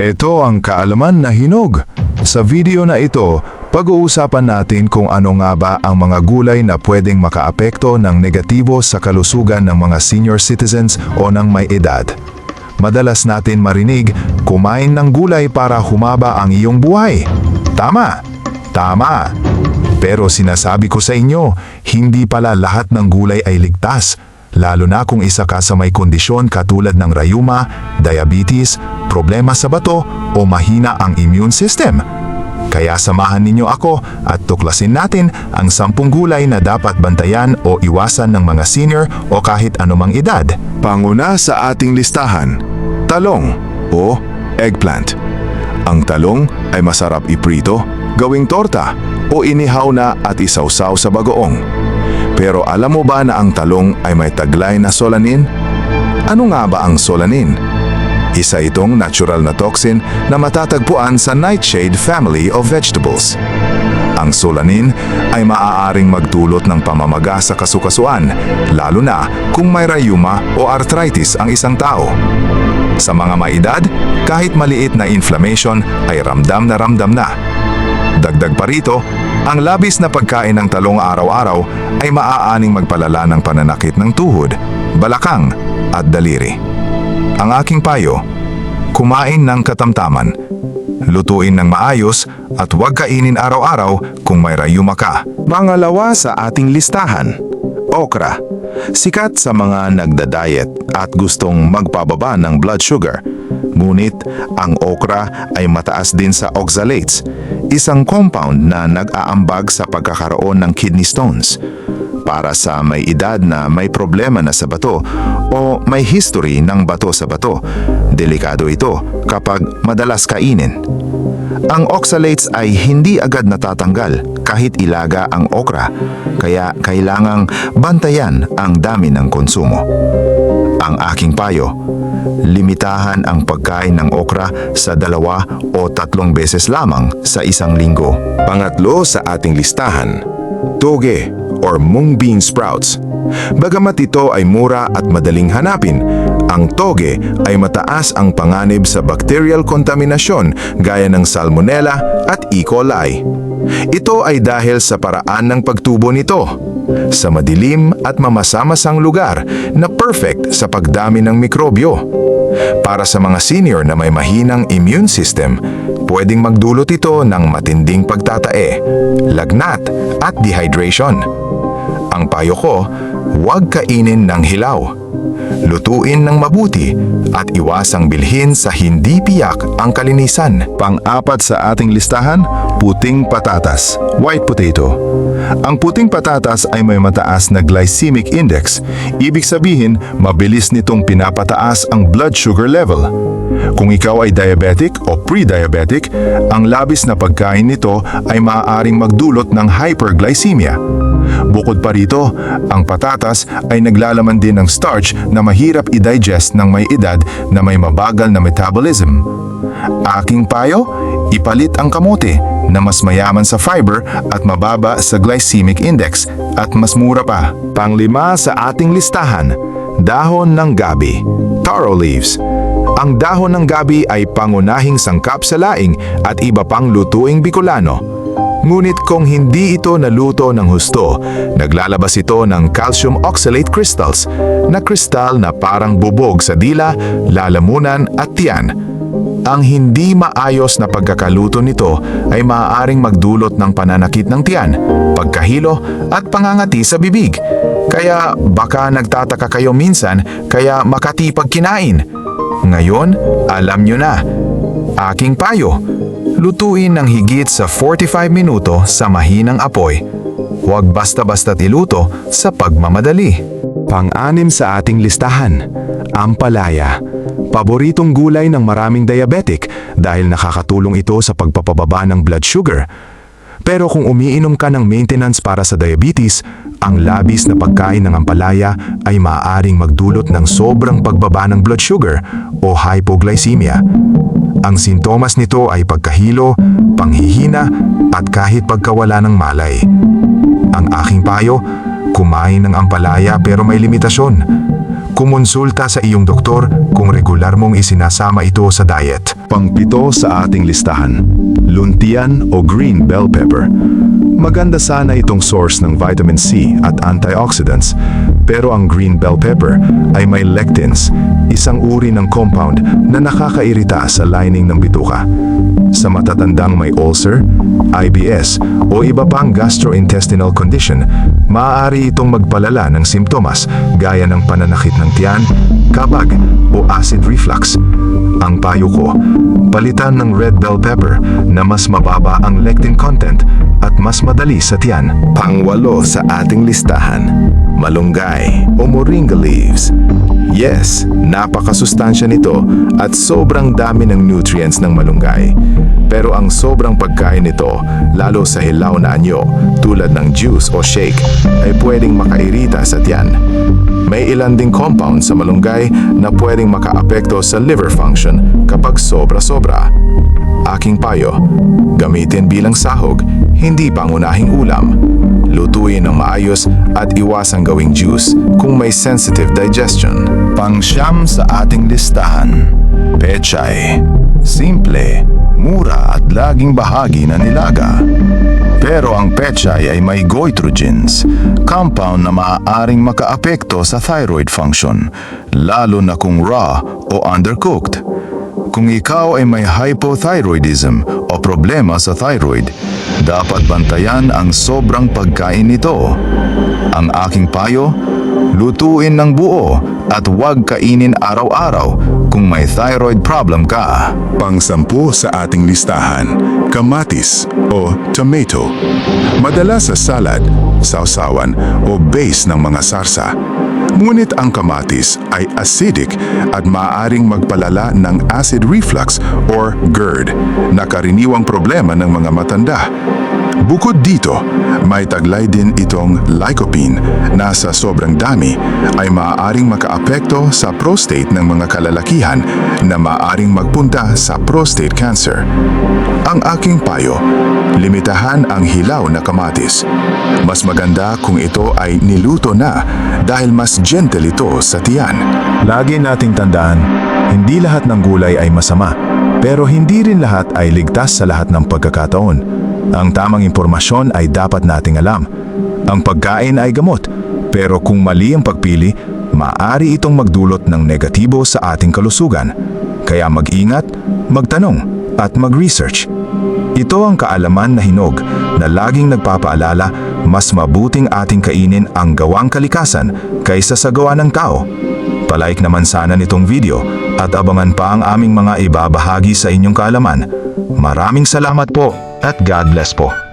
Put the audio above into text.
Ito ang kaalaman na hinog. Sa video na ito, pag-uusapan natin kung ano nga ba ang mga gulay na pwedeng makaapekto ng negatibo sa kalusugan ng mga senior citizens o ng may edad. Madalas natin marinig, kumain ng gulay para humaba ang iyong buhay. Tama, tama. Pero sinasabi ko sa inyo, hindi pala lahat ng gulay ay ligtas, lalo na kung isa ka sa may kondisyon katulad ng rayuma, diabetes, problema sa bato o mahina ang immune system. Kaya samahan ninyo ako at tuklasin natin ang sampung gulay na dapat bantayan o iwasan ng mga senior o kahit anumang edad. Panguna sa ating listahan, talong o eggplant. Ang talong ay masarap iprito, gawing torta o inihaw na at isawsaw sa bagoong. Pero alam mo ba na ang talong ay may taglay na solanin? Ano nga ba ang solanin? Isa itong natural na toxin na matatagpuan sa nightshade family of vegetables. Ang solanin ay maaaring magdulot ng pamamaga sa kasukasuan, lalo na kung may rayuma o arthritis ang isang tao. Sa mga maedad, kahit maliit na inflammation ay ramdam na ramdam na. Dagdag pa rito, ang labis na pagkain ng talong araw-araw ay maaaning magpalala ng pananakit ng tuhod, balakang at daliri. Ang aking payo, kumain ng katamtaman. Lutuin ng maayos at huwag kainin araw-araw kung may rayuma ka. Pangalawa sa ating listahan, okra. Sikat sa mga nagda-diet at gustong magpababa ng blood sugar. Ngunit ang okra ay mataas din sa oxalates, isang compound na nag-aambag sa pagkakaroon ng kidney stones. Para sa may edad na may problema na sa bato o may history ng bato sa bato, delikado ito kapag madalas kainin. Ang oxalates ay hindi agad natatanggal kahit ilaga ang okra, kaya kailangang bantayan ang dami ng konsumo. Ang aking payo, limitahan ang pagkain ng okra sa dalawa o tatlong beses lamang sa isang linggo. Pangatlo sa ating listahan, toge or mung bean sprouts. Bagamat ito ay mura at madaling hanapin, ang toge ay mataas ang panganib sa bacterial kontaminasyon gaya ng salmonella at E. coli. Ito ay dahil sa paraan ng pagtubo nito. Sa madilim at mamasamasang lugar na perfect sa pagdami ng mikrobyo. Para sa mga senior na may mahinang immune system, pwedeng magdulot ito ng matinding pagtatae, lagnat at dehydration. Ang payo ko, huwag kainin ng hilaw. Lutuin ng mabuti at iwasang bilhin sa hindi piyak ang kalinisan. Pang-apat sa ating listahan, puting patatas, white potato. Ang puting patatas ay may mataas na glycemic index. Ibig sabihin, mabilis nitong pinapataas ang blood sugar level. Kung ikaw ay diabetic o pre-diabetic, ang labis na pagkain nito ay maaaring magdulot ng hyperglycemia. Bukod pa rito, ang patatas ay naglalaman din ng starch na mahirap i-digest ng may edad na may mabagal na metabolism. Aking payo, ipalit ang kamote na mas mayaman sa fiber at mababa sa glycemic index at mas mura pa. Panglima sa ating listahan, dahon ng gabi, taro leaves. Ang dahon ng gabi ay pangunahing sangkap sa laing at iba pang lutuing Bicolano. Ngunit kung hindi ito naluto ng husto, naglalabas ito ng calcium oxalate crystals na kristal na parang bubog sa dila, lalamunan at tiyan. Ang hindi maayos na pagkakaluto nito ay maaaring magdulot ng pananakit ng tiyan, pagkahilo at pangangati sa bibig. Kaya baka nagtataka kayo minsan kaya makati pag kinain. Ngayon, alam nyo na. Aking payo, lutuin ng higit sa 45 minuto sa mahinang apoy. Huwag basta-basta iluto sa pagmamadali. Pang-anim sa ating listahan, ampalaya. Paboritong gulay ng maraming diabetic dahil nakakatulong ito sa pagpapababa ng blood sugar. Pero kung umiinom ka ng maintenance para sa diabetes, ang labis na pagkain ng ampalaya ay maaaring magdulot ng sobrang pagbaba ng blood sugar o hypoglycemia. Ang sintomas nito ay pagkahilo, panghihina at kahit pagkawala ng malay. Ang aking payo, kumain ng ampalaya pero may limitasyon. Kumonsulta sa iyong doktor kung regular mong isinasama ito sa diet. Pangpito sa ating listahan, luntian o green bell pepper. Maganda sana itong source ng vitamin C at antioxidants, pero ang green bell pepper ay may lectins, isang uri ng compound na nakakairita sa lining ng bituka. Sa matatandang may ulcer, IBS o iba pang gastrointestinal condition, maaari itong magpalala ng simptomas gaya ng pananakit ng tiyan, kabag o acid reflux. Ang payo ko, palitan ng red bell pepper na mas mababa ang lectin content at mas madali sa tiyan. Pangwalo sa ating listahan, malunggay o moringa leaves. Yes, napakasustansya nito at sobrang dami ng nutrients ng malunggay. Pero ang sobrang pagkain nito, lalo sa hilaw na anyo, tulad ng juice o shake, ay pwedeng makairita sa tiyan. May ilan ding compound sa malunggay na pwedeng makaapekto sa liver function kapag sobra-sobra. Aking payo, gamitin bilang sahog, hindi pangunahing ulam. Lutuin ng maayos at iwasang gawing juice kung may sensitive digestion. Pangsyam sa ating listahan, pechay. Simple, mura at laging bahagi na nilaga. Pero ang pechay ay may goitrogens, compound na maaaring makaapekto sa thyroid function, lalo na kung raw o undercooked. Kung ikaw ay may hypothyroidism o problema sa thyroid, dapat bantayan ang sobrang pagkain nito. Ang aking payo, lutuin ng buo at huwag kainin araw-araw kung may thyroid problem ka. Pangsampu sa ating listahan, kamatis o tomato. Madalas sa salad, sausawan o base ng mga sarsa. Ngunit ang kamatis ay acidic at maaaring magpalala ng acid reflux or GERD na karaniwang problema ng mga matanda. Bukod dito, may taglay din itong lycopene na sa sobrang dami ay maaaring makaapekto sa prostate ng mga kalalakihan na maaaring magpunta sa prostate cancer. Ang aking payo, limitahan ang hilaw na kamatis. Mas maganda kung ito ay niluto na dahil mas gentle ito sa tiyan. Lagi nating tandaan, hindi lahat ng gulay ay masama, pero hindi rin lahat ay ligtas sa lahat ng pagkakataon. Ang tamang impormasyon ay dapat nating alam. Ang pagkain ay gamot, pero kung mali ang pagpili, maaari itong magdulot ng negatibo sa ating kalusugan. Kaya mag-ingat, magtanong, at mag-research. Ito ang kaalaman na hinog na laging nagpapaalala mas mabuting ating kainin ang gawang kalikasan kaysa sa gawa ng tao. Palike naman sana nitong video at abangan pa ang aming mga ibabahagi sa inyong kaalaman. Maraming salamat po at God bless po.